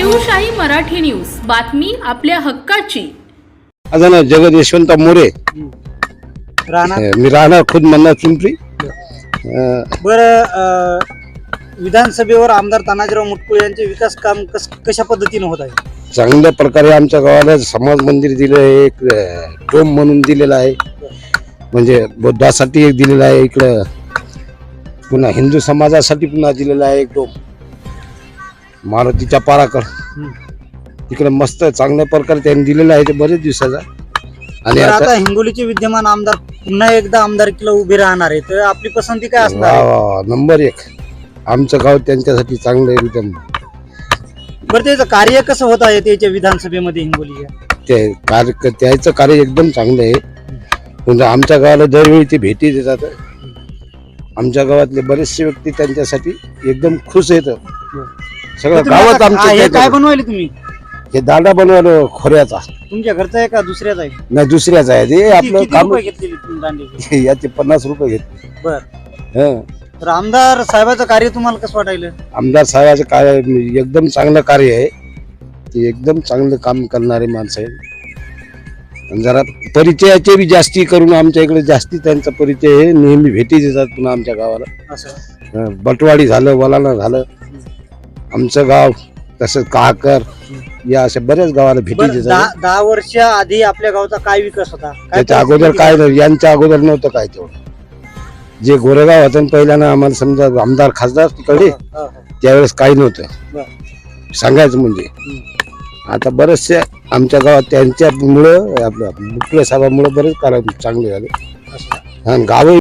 Shivshahi Marathi news. बातमी आपल्या हक्काची. माझं नाव जगत यशवंत मोरे. राणा. अं, मी राहणार खुद मन्ना पिंपरी. अं, बर विधानसभेवर आमदार तानाजीराव मुटकुळे यांचे विकास काम कस कशा पद्धतीने होत आहे? चांगल्या प्रकारे आमच्या गावाला समाज मंदिर दिलं आहे एक अं, डोम म्हणून दिलेलं आहे. म्हणजे बौद्धासाठी एक दिलेलं आहे इकडं पुन्हा हिंदू समाजासाठी पुन्हा दिलेलं आहे एक डोम. मारुतीच्या पाराकड तिकडे मस्त चांगल्या प्रकारे त्यांनी दिलेलं आहे ते बरेच दिवसाचा. आणि तर आता आता हिंगोलीचे विद्यमान आमदार पुन्हा एकदा आमदारकीला उभे राहणार आहे. तर आपली पसंती काय असणार वा आहे? वा वा, नंबर एक. आमचं गाव त्यांच्यासाठी चांगलं आहे एकदम. बरं त्याचं कार्य कसं होत आहे त्याच्या विधानसभेमध्ये हिंगोलीच्या? ते कार्य त्याचं कार्य एकदम चांगलं आहे. म्हणजे आमच्या गावाला दरवेळी ते भेटी देतात. आमच्या गावातले बरेचसे व्यक्ती त्यांच्यासाठी एकदम खुश आहेत. सगळं तुम्ही गावात आता- हा, हे काय बनवायले तुम्ही? हे दांडा बनवलं खोऱ्याचा. तुमच्या घरचा आहे का दुसऱ्याचा आहे? नाही दुसऱ्याचा आहे. ते किती आपलं किती काम रुपये घेतलेले तुम्ही दांडे? याचे पन्नास रुपये घेत बर. हं. तर आमदार साहेबाचं कार्य तुम्हाला कसं वाटायलं? आमदार साहेबाचं कार्य एकदम चांगलं कार्य आहे. ते एकदम चांगलं काम करणारे माणसं आहेत. आणि जरा परिचयाचे बी जास्ती करून आमच्या इकडे जास्ती त्यांचा परिचय आहे नेहमी भेटी देतात पुन्हा आमच्या गावाला. असं. बटवाडी झालं वलाना झालं. आमचं गाव तसंच काहकर या अशा बऱ्याच गावाला भेटी बरं, देतात दहा दहा वर्ष आधी आपल्या गावचा काय विकास होता काय त्याच्या परिस्थिती अगोदर? काय नव्हतं यांच्या अगोदर नव्हतं काय तेवढं जे गोरेगाव होतं ना पहिल्यानं आम्हाला समजा आमदार खासदार तिकडे हो, हो, हो. त्यावेळेस काही नव्हतं बरं. सांगायचं म्हणजे आता बरेचसे आमच्या गावात त्यांच्यामुळं आपलं मुख्य साहेबामुळं बरेच कारण चांगले झाले असं. आणि गावही